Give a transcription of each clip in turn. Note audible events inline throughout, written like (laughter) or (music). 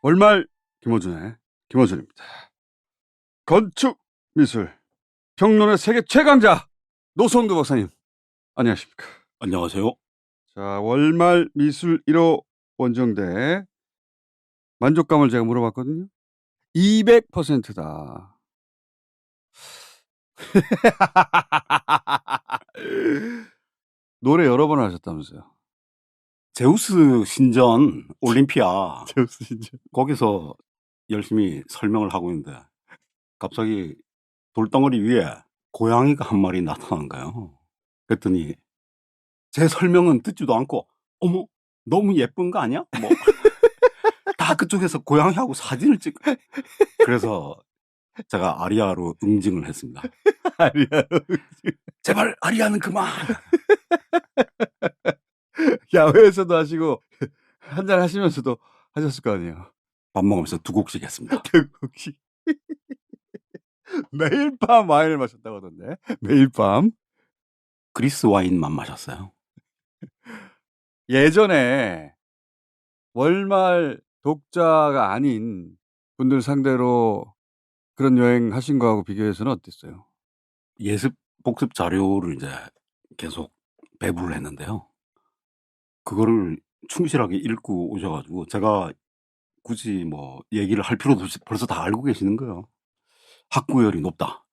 월말 김호준의 김호준입니다. 건축 미술 평론의 세계 최강자 노성도 박사님 안녕하십니까? 안녕하세요. 자 월말 미술 1호 원정대 만족감을 제가 물어봤거든요. 200%다. (laughs) 노래 여러 번 하셨다면서요? 제우스 신전 올림피아 (laughs) 제우스 진짜. 거기서 열심히 설명을 하고 있는데 갑자기 돌덩어리 위에 고양이가 한 마리 나타난 거예요. 그랬더니 제 설명은 듣지도 않고 어머 너무 예쁜 거 아니야? 뭐 (laughs) 다 그쪽에서 고양이하고 사진을 찍. 그래서 제가 아리아로 응징을 했습니다. (laughs) 아니야. 제발 아리아는 그만. (laughs) 야외에서도 하시고 한잔 하시면서도 하셨을 거 아니에요. 밥 먹으면서 두 곡씩 했습니다. (laughs) 혹시 (laughs) 매일 밤 와인을 마셨다고 하던데 매일 밤 그리스 와인만 마셨어요. 예전에 월말 독자가 아닌 분들 상대로 그런 여행 하신 거하고 비교해서는 어땠어요? 예습 복습 자료를 이제 계속 배부를 했는데요. 그거를 충실하게 읽고 오셔가지고 제가 굳이 뭐 얘기를 할 필요도 없이 벌써 다 알고 계시는 거예요. 학구열이 높다.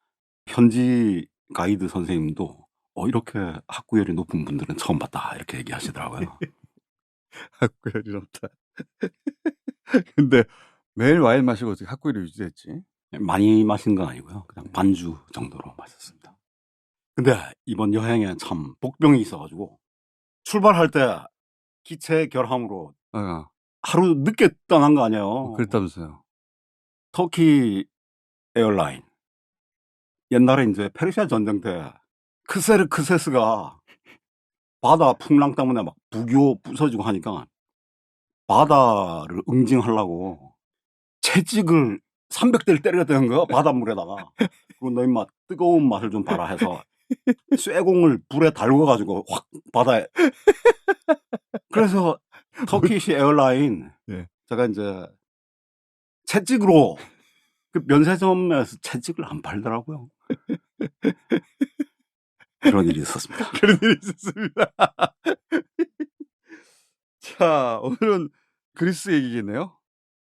현지 가이드 선생님도 어, 이렇게 학구열이 높은 분들은 처음 봤다. 이렇게 얘기하시더라고요. (laughs) 학구열이 높다. (laughs) 근데 매일 와인 마시고 어떻게 학구열이 유지됐지? 많이 마신 건 아니고요. 그냥 반주 정도로 마셨습니다. 근데 이번 여행에 참 복병이 있어가지고 출발할 때 기체 결함으로 아, 하루 늦게 떠난 거 아니에요. 그랬다면서요. 터키 에어라인. 옛날에 이제 페르시아 전쟁 때 크세르 크세스가 바다 풍랑 때문에 막 부교 부서지고 하니까 바다를 응징하려고 채찍을 300대를 때렸다는 거야 바닷물에다가 그리고 너 임마 뜨거운 맛을 좀 봐라 해서 쇠공을 불에 달궈가지고 확 바다에 (laughs) 그래서 터키시 에어라인 예. 제가 이제 채찍으로 그 면세점에서 채찍을 안 팔더라고요. (laughs) 그런 일이 있었습니다. (laughs) 그런 일이 있었습니다. 자, 오늘은 그리스 얘기겠네요.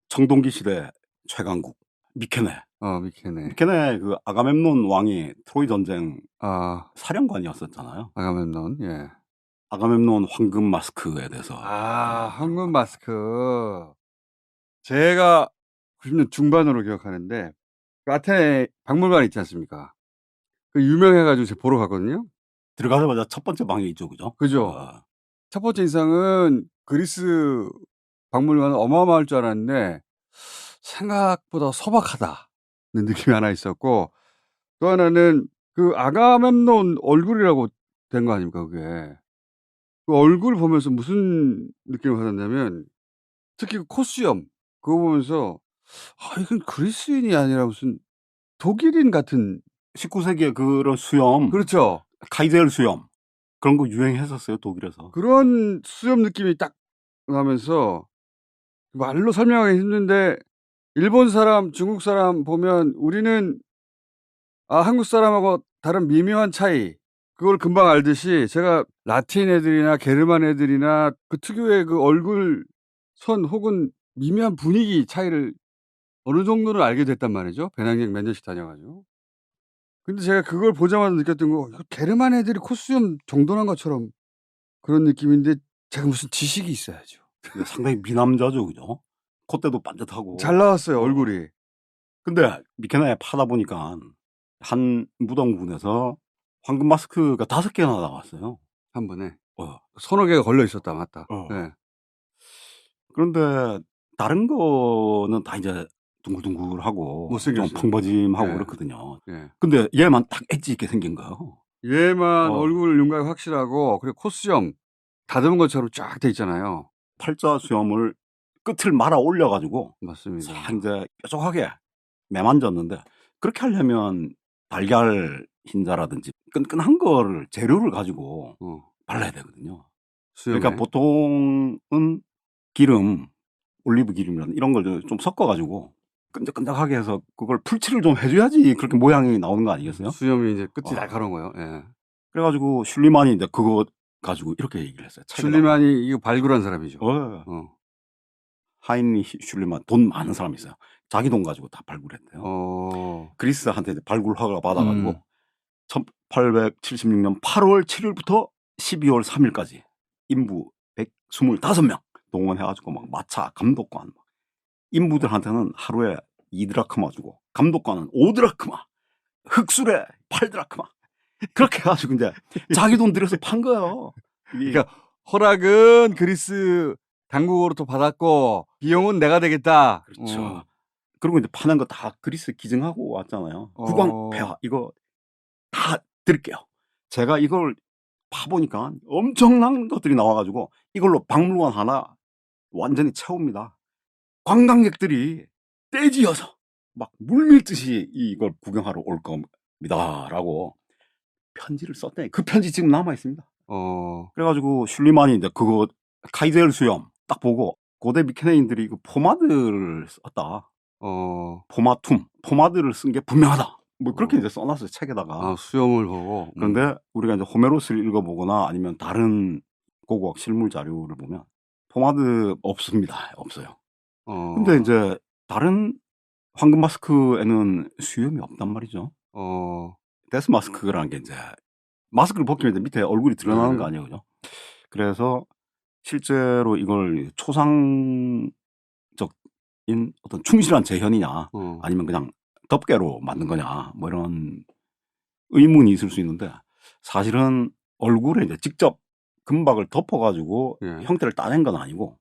청동기 시대 최강국 미케네. 어, 미케네. 미케네 그 아가멤논 왕이 트로이 전쟁 아, 사령관이었었잖아요. 아가멤논, 예. 아가멤논 황금 마스크에 대해서 아, 황금 마스크. 제가 90년 중반으로 기억하는데, 그 아테네 박물관 있지 않습니까? 그 유명해가지고 제가 보러 갔거든요. 들어가자마자 첫 번째 방이 있죠, 그죠? 그죠? 어, 첫 번째 인상은 그리스 박물관은 어마어마할 줄 알았는데 생각보다 소박하다는 느낌이 하나 있었고 또 하나는 그 아가멤논 얼굴이라고 된 거 아닙니까 그게? 그 얼굴 보면서 무슨 느낌을 받았냐면 특히 그 코수염 그거 보면서 아 이건 그리스인이 아니라 무슨 독일인 같은 19세기에 그런 수염, 그렇죠. 카이젤 수염. 그런 거 유행했었어요, 독일에서. 그런 수염 느낌이 딱 나면서 말로 설명하기 힘든데 일본 사람, 중국 사람 보면 우리는 아 한국 사람하고 다른 미묘한 차이 그걸 금방 알듯이 제가 라틴 애들이나 게르만 애들이나 그 특유의 그 얼굴 선 혹은 미묘한 분위기 차이를 어느 정도는 알게 됐단 말이죠. 배낭여행 몇 년씩 다녀가지고. 근데 제가 그걸 보자마자 느꼈던 거 이거 게르만 애들이 코수염 정돈한 것처럼 그런 느낌인데 제가 무슨 지식이 있어야죠. 상당히 미남자죠, 그죠? 콧대도 반듯하고. 잘 나왔어요 얼굴이. 근데 미케나에 파다 보니까 한 무덤군에서 황금 마스크가 다섯 개나 나왔어요. 한 번에 어. 서너 개가 걸려 있었다 맞다. 어. 네. 그런데 다른 거는 다 이제 둥글둥글하고 좀. 펑버짐하고 네. 그렇거든요. 예. 근데 얘만 딱 엣지 있게 생긴 거예요. 얘만 어. 얼굴 윤곽이 확실하고 그리고 코수염 다듬은 것처럼 쫙 돼 있잖아요. 팔자 수염을 끝을 말아 올려가지고 맞습니다. 싹 이제 뾰족하게 매만졌는데 그렇게 하려면 달걀 흰자라든지 끈끈한 거를 재료를 가지고 어. 발라야 되거든요. 수염에. 그러니까 보통은 기름, 올리브 기름이나 이런 걸 좀 섞어가지고 끈적끈적하게 해서 그걸 풀칠을 좀 해줘야지 그렇게 모양이 나오는 거 아니겠어요? 수염이 이제 끝이 와. 날카로운 거예요. 예. 그래가지고 슐리만이 이제 그거 가지고 이렇게 얘기를 했어요. 슐리만이 이거 발굴한 사람이죠. 어, 어. 하인리 슐리만 돈 많은 사람이 있어요. 자기 돈 가지고 다 발굴했대요. 어. 그리스한테 발굴 허가 받아가지고 음. 1876년 8월 7일부터 12월 3일까지 인부 125명 동원해가지고 막 마차 감독관 막 인부들한테는 하루에 2드라크마 주고 감독관은 5드라크마 흑술에 8드라크마 그렇게 해가지고 이제 자기 돈 들여서 판 거예요. 그러니까 허락은 그리스 당국으로부터 받았고 비용은 내가 되겠다. 그렇죠. 어. 그리고 이제 파는 거 다 그리스 기증하고 왔잖아요. 어. 국왕 폐하 이거 다 드릴게요. 제가 이걸 파보니까 엄청난 것들이 나와가지고 이걸로 박물관 하나 완전히 채웁니다. 관광객들이 떼지어서 막 물밀듯이 이걸 구경하러 올 겁니다라고 편지를 썼대. 그 편지 지금 남아 있습니다. 어. 그래가지고 슐리만이 이제 그거 카이젤 수염 딱 보고 고대 미케네인들이 그 포마드를 썼다. 어. 포마툼, 포마드를 쓴 게 분명하다. 뭐 그렇게 어. 이제 써놨어요 책에다가. 아, 수염을 보고. 음. 그런데 우리가 이제 호메로스를 읽어보거나 아니면 다른 고고학 실물 자료를 보면 포마드 없습니다. 없어요. 어. 근데 이제 다른 황금 마스크에는 수염이 없단 말이죠. 어. 데스 마스크라는 게 이제 마스크를 벗기면 이제 밑에 얼굴이 드러나는 네. 거 아니에요, 그죠? 그래서 실제로 이걸 초상적인 어떤 충실한 재현이냐, 어. 아니면 그냥 덮개로 만든 거냐, 뭐 이런 의문이 있을 수 있는데 사실은 얼굴에 이제 직접 금박을 덮어가지고 예. 형태를 따낸 건 아니고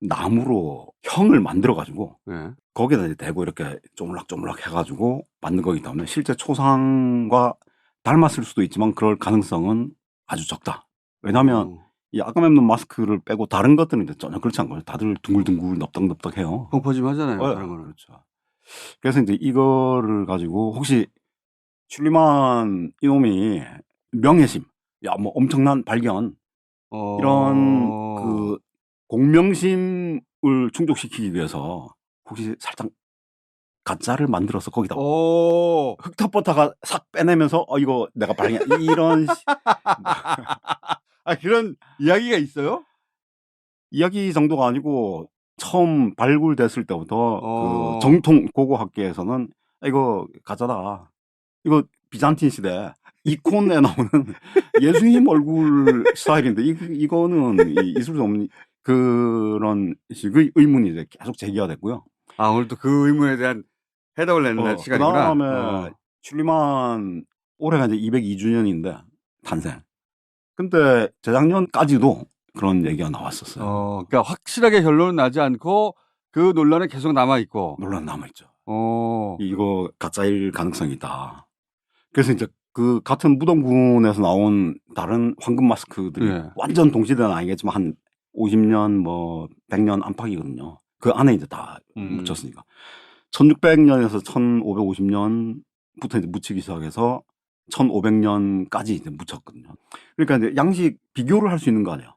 나무로 형을 만들어가지고 예. 거기에다 이제 대고 이렇게 쪼물락쪼물락 해가지고 만든 거기 때문에 실제 초상과 닮았을 수도 있지만 그럴 가능성은 아주 적다. 왜냐하면 어. 이 아까맵는 마스크를 빼고 다른 것들은 이제 전혀 그렇지 않거든요. 다들 둥글둥글 넙덕넙덕해요. 펑퍼짐 하잖아요. 어, 다른 거는. 그렇죠. 그래서 이제 이거를 가지고 혹시 슐리만 이놈이 명예심, 야 뭐 엄청난 발견 어. 이런 그 공명심을 충족시키기 위해서 혹시 살짝 가짜를 만들어서 거기다 오. 흙탑버터가 싹 빼내면서 어 이거 내가 발견 이런 시- (laughs) 아, 그런 이야기가 있어요? 이야기 정도가 아니고 처음 발굴됐을 때부터 어. 그 정통 고고 학계에서는 아, 이거 가짜다. 이거 비잔틴 시대 이콘에 나오는 (laughs) 예수님 얼굴 스타일인데 이, 이거는 이- 있을 수 없는 그런 식의 의문이 이제 계속 제기가 됐고요. 아, 오늘 또그 의문에 대한 해답을 내는 어, 시간이구나. 그다음에 어. 슐리만 올해가 이제 202주년인데 탄생. 근데 재작년까지도 그런 얘기가 나왔었어요. 어, 그러니까 확실하게 결론은 나지 않고 그 논란은 계속 남아 있고. 논란 남아 있죠. 어. 이거 가짜일 가능성이 있다. 그래서 이제 그 같은 무덤군에서 나온 다른 황금 마스크들이 예. 완전 동시대는 아니겠지만 한 50년 뭐 100년 안팎이거든요. 그 안에 이제 다 음. 묻혔으니까. 1600년에서 1550년부터 이제 묻히기 시작해서 1500년까지 이제 묻혔거든요. 그러니까 이제 양식 비교를 할 수 있는 거 아니에요.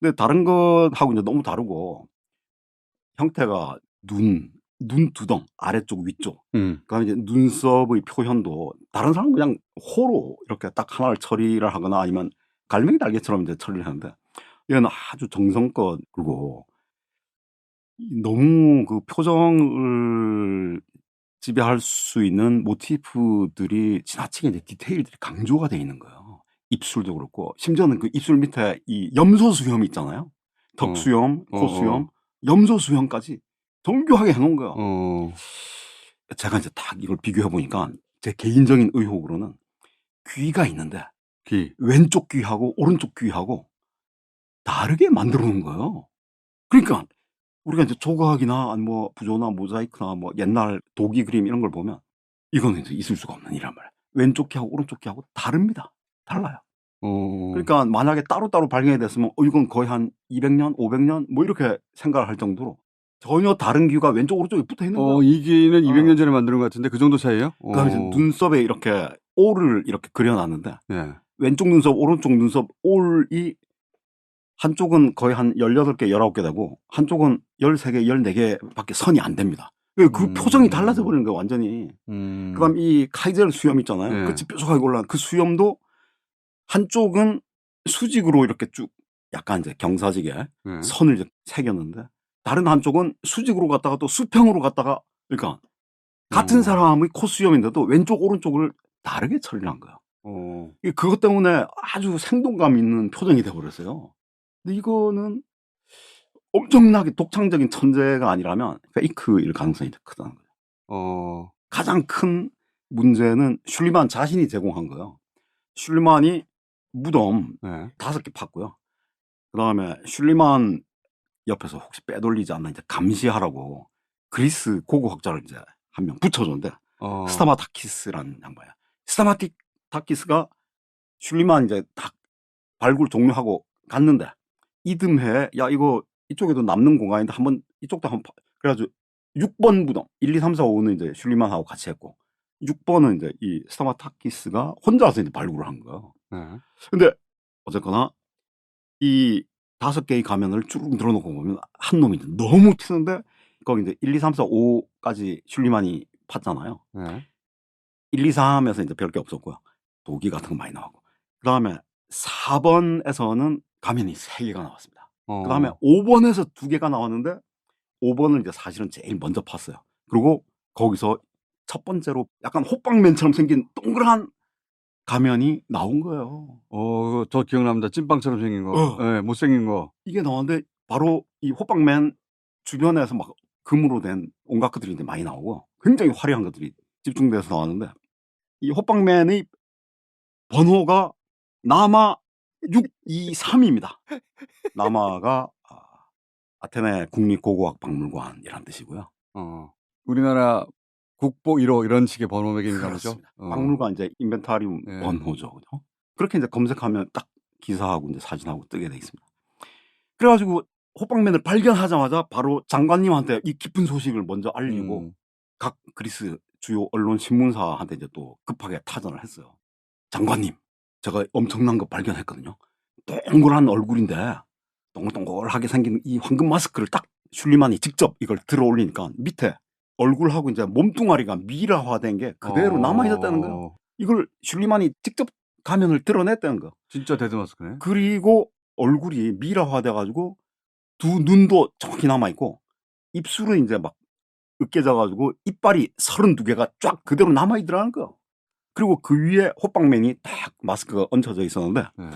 근데 다른 것하고 이제 너무 다르고 형태가 눈, 눈두덩, 아래쪽, 위쪽. 음. 그다음에 이제 눈썹의 표현도 다른 사람은 그냥 호로 이렇게 딱 하나를 처리를 하거나 아니면 갈매기 날개처럼 이제 처리를 하는데 얘는 아주 정성껏 그리고 이 너무 그 표정을 지배할 수 있는 모티프들이 지나치게 이제 디테일들이 강조가 돼 있는 거예요. 입술도 그렇고 심지어는 그 입술 밑에 이 염소 수염이 있잖아요. 덕 어. 수염, 어, 코 수염, 염소 수염까지 정교하게 해놓은 거예요. 어. 제가 이제 딱 이걸 비교해 보니까 제 개인적인 의혹으로는 귀가 있는데 귀. 왼쪽 귀하고 오른쪽 귀하고 다르게 만들어 놓은 거예요. 그러니까 우리가 이제 조각이나 아니 뭐 부조나 모자이크나 뭐 옛날 도기 그림 이런 걸 보면 이거는 이제 있을 수가 없는 일이란 말이에요. 왼쪽 귀하고 오른쪽 귀하고 다릅니다. 달라요. 어. 그러니까 만약에 따로따로 발견이 됐으면 어 이건 거의 한 200년, 500년 뭐 이렇게 생각을 할 정도로 전혀 다른 귀가 왼쪽 오른쪽에 붙어 있는 거예요. 어, 이 어. 200년 전에 만든 것 같은데 그 정도 차이에요? 그다음에 이제 어. 눈썹에 이렇게 올을 이렇게 그려놨는데 예. 왼쪽 눈썹, 오른쪽 눈썹 올이 한쪽은 거의 한 18개, 19개 되고 한쪽은 13개, 14개밖에 선이 안 됩니다. 그그 음. 표정이 달라져 버리는 거예요, 완전히. 음. 그다음 이 카이젤 수염 있잖아요. 네. 끝이 뾰족하게 올라간 그 수염도 한쪽은 수직으로 이렇게 쭉 약간 이제 경사지게 네. 선을 이제 새겼는데 다른 한쪽은 수직으로 갔다가 또 수평으로 갔다가 그러니까 같은 어. 사람의 콧수염인데도 왼쪽 오른쪽을 다르게 처리를 한 거예요. 어. 이 그것 때문에 아주 생동감 있는 표정이 돼 버렸어요. 근데 이거는 엄청나게 독창적인 천재가 아니라면 페이크일 가능성이 더 크다는 거예요. 어. 가장 큰 문제는 슐리만 자신이 제공한 거예요. 슐리만이 무덤 네. 다섯 개 팠고요. 그 다음에 슐리만 옆에서 혹시 빼돌리지 않나 이제 감시하라고 그리스 고고 학자를 이제 한 명 붙여줬는데 어. 스타마타키스라는 양반이야. 스타마타키스가 슐리만 이제 다 발굴 종료하고 갔는데 이듬해 야 이거 이쪽에도 남는 공간인데 한번 이쪽도 한번 파- 그래가지고 6번 무덤 1, 2, 3, 4, 5는 이제 슐리만하고 같이 했고 6번은 이제 이 스타마타키스가 혼자서 이제 발굴을 한 거예요. 네. 근데 어쨌거나 이 다섯 개의 가면을 쭉 늘어놓고 보면 한 놈이 이제 너무 튀는데 거기 이제 1, 2, 3, 4, 5까지 슐리만이 팠잖아요. 네. 1, 2, 3에서 이제 별게 없었고요. 독이 같은 거 많이 나왔고. 그 다음에 4번에서는 가면이 3개가 나왔습니다. 어. 그 다음에 5번에서 2개가 나왔는데 5번을 이제 사실은 제일 먼저 팠어요. 그리고 거기서 첫 번째로 약간 호빵맨처럼 생긴 동그란 가면이 나온 거예요. 어, 저 기억납니다. 찐빵처럼 생긴 거. 어. 네, 못생긴 거. 이게 나왔는데 바로 이 호빵맨 주변에서 막 금으로 된 온갖 것들이 이제 많이 나오고 굉장히 화려한 것들이 집중돼서 나왔는데 이 호빵맨의 번호가 남아 623입니다. 남아가 아, 아테네 국립고고학 박물관이라는 뜻이고요. 어. 우리나라 국보 1호 이런 식의 번호 매김인가 보죠? 어. 박물관 이제 인벤타리움 네. 번호죠. 그죠? 그렇게 이제 검색하면 딱 기사하고 이제 사진하고 뜨게 돼 있습니다. 그래가지고 호빵맨을 발견하자마자 바로 장관님한테 이 깊은 소식을 먼저 알리고 음. 각 그리스 주요 언론 신문사한테 이제 또 급하게 타전을 했어요. 장관님, 제가 엄청난 거 발견했거든요. 동그란 얼굴인데 동글동글하게 생긴 이 황금 마스크를 딱 슐리만이 직접 이걸 들어 올리니까 밑에 얼굴하고 이제 몸뚱아리가 미라화된 게 그대로 어. 남아 있었다는 거예요. 이걸 슐리만이 직접 가면을 드러냈다는 거. 진짜 데드 마스크네. 그리고 얼굴이 미라화돼 가지고 두 눈도 정확히 남아 있고 입술은 이제 막 으깨져 가지고 이빨이 32개가 쫙 그대로 남아 있더라는 거. 그리고 그 위에 호빵맨이 딱 마스크가 얹혀져 있었는데 네.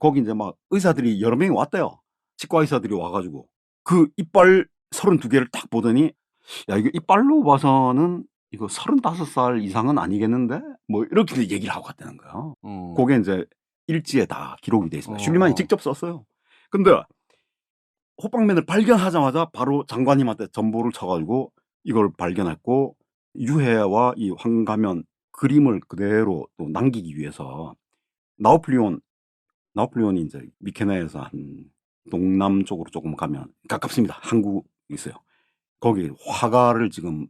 거기 이제 막 의사들이 여러 명이 왔대요. 치과 의사들이 와가지고 그 이빨 32개를 딱 보더니 야 이거 이빨로 봐서는 이거 35살 이상은 아니겠는데 뭐 이렇게 얘기를 하고 갔다는 거예요. 어. 그게 이제 일지에 다 기록이 돼 있습니다. 어. 슐리만이 직접 썼어요. 근데 호빵맨을 발견하자마자 바로 장관님한테 전보를 쳐가지고 이걸 발견했고 유해와 이 황가면 그림을 그대로 또 남기기 위해서 나우플리온 나우플리온이 이제 미케네에서 한 동남 쪽으로 조금 가면 가깝습니다. 한국 있어요. 거기 화가를 지금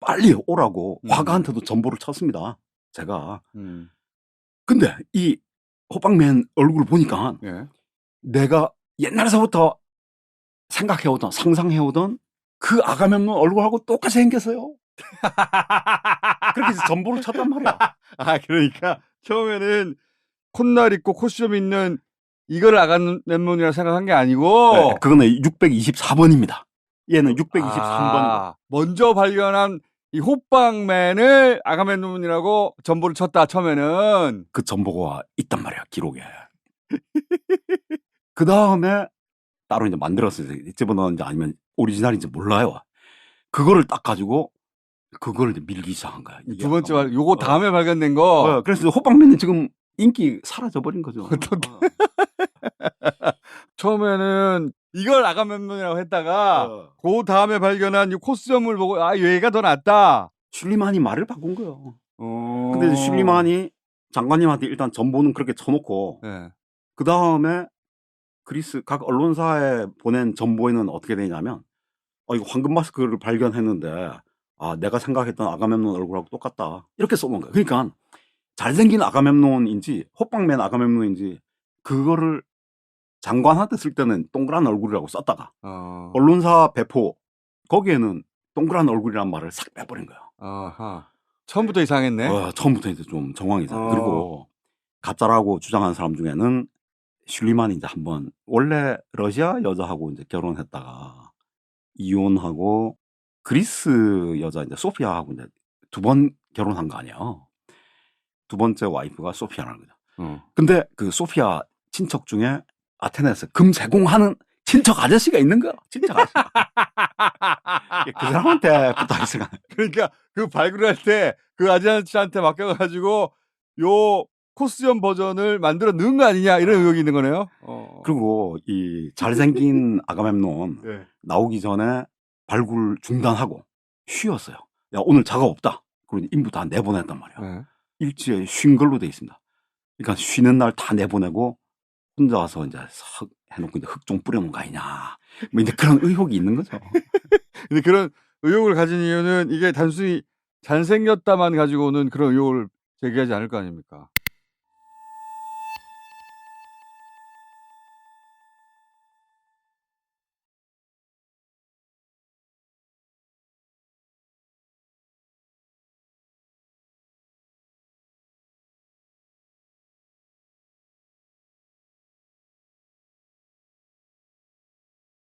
빨리 오라고 음. 화가한테도 전보를 쳤습니다. 제가 음. 근데 이 호빵맨 얼굴을 보니까 예. 내가 옛날에서부터 생각해오던 상상해오던 그 아가멤논 얼굴하고 똑같이 생겼어요. 그렇게 해서 전보를 쳤단 말이야. (laughs) 아, 그러니까 처음에는 콧날 있고 콧수염 있는 이걸 아간렘몬이라 생각한 게 아니고 네, 그거는 624번입니다. 얘는 623번이고. 아, 먼저 발견한 이 호빵맨을 아가멤논이라고 전보를 쳤다 처음에는 그 전보가 있단 말이야, 기록에. (laughs) 그 다음에 따로 이제 만들었어요. 집어넣었는지 아니면 오리지널인지 몰라요. 그거를 딱 가지고 그걸 이제 밀기 시작한 거야. 이게 두 번째 발 요거 어. 다음에 발견된 거 어, 그래서 호빵맨은 지금 인기 사라져버린 거죠. (laughs) (laughs) 처음에는 이걸 아가멤논이라고 했다가 어. 그 다음에 발견한 이 콧수염을 보고 아 얘가 더 낫다. 슐리만이 말을 바꾼 거예요. 어. 근데 슐리만이 장관님한테 일단 전보는 그렇게 쳐놓고 네. 그 다음에 그리스 각 언론사에 보낸 전보에는 어떻게 되냐면 어, 이거 황금 마스크를 발견했는데 아 내가 생각했던 아가멤논 얼굴하고 똑같다 이렇게 써놓은 거예요. 그러니까 잘생긴 아가멤논인지 호빵맨 아가멤논인지 그거를 장관한테 쓸 때는 동그란 얼굴이라고 썼다가 어. 언론사 배포 거기에는 동그란 얼굴이란 말을 싹 빼버린 거예요. 아하. 처음부터 이상했네. 어, 처음부터 이제 좀 정황이죠. 어. 그리고 가짜라고 주장하는 사람 중에는 슐리만이 이제 한번 원래 러시아 여자하고 이제 결혼했다가 이혼하고 그리스 여자 이제 소피아하고 이제 두 번 결혼한 거 아니에요. 두 번째 와이프가 소피아라는 거죠. 어. 근데 그 소피아 친척 중에 아테네에서 금 제공하는 친척 아저씨가 있는 거야. 친척 아저씨. 그 사람한테 붙어 있어가. 그러니까 그 발굴할 때 그 아저씨한테 맡겨가지고 요 코스염 버전을 만들어 넣은 거 아니냐 이런 의혹이 있는 거네요. 어. 그리고 이 잘생긴 (laughs) 아가멤논 네. 나오기 전에 발굴 중단하고 쉬었어요. 야 오늘 작업 없다. 그리고 인부 다 내보냈단 말이야. 네. 일지에 쉰 걸로 돼 있습니다. 그러니까 쉬는 날 다 내보내고 혼자 와서 이제 싹 해놓고 이제 흙 좀 뿌려놓은 거 아니냐. 뭐 이제 그런 의혹이 있는 거죠. (laughs) 근데 그런 의혹을 가진 이유는 이게 단순히 잘생겼다만 가지고는 그런 의혹을 제기하지 않을 거 아닙니까?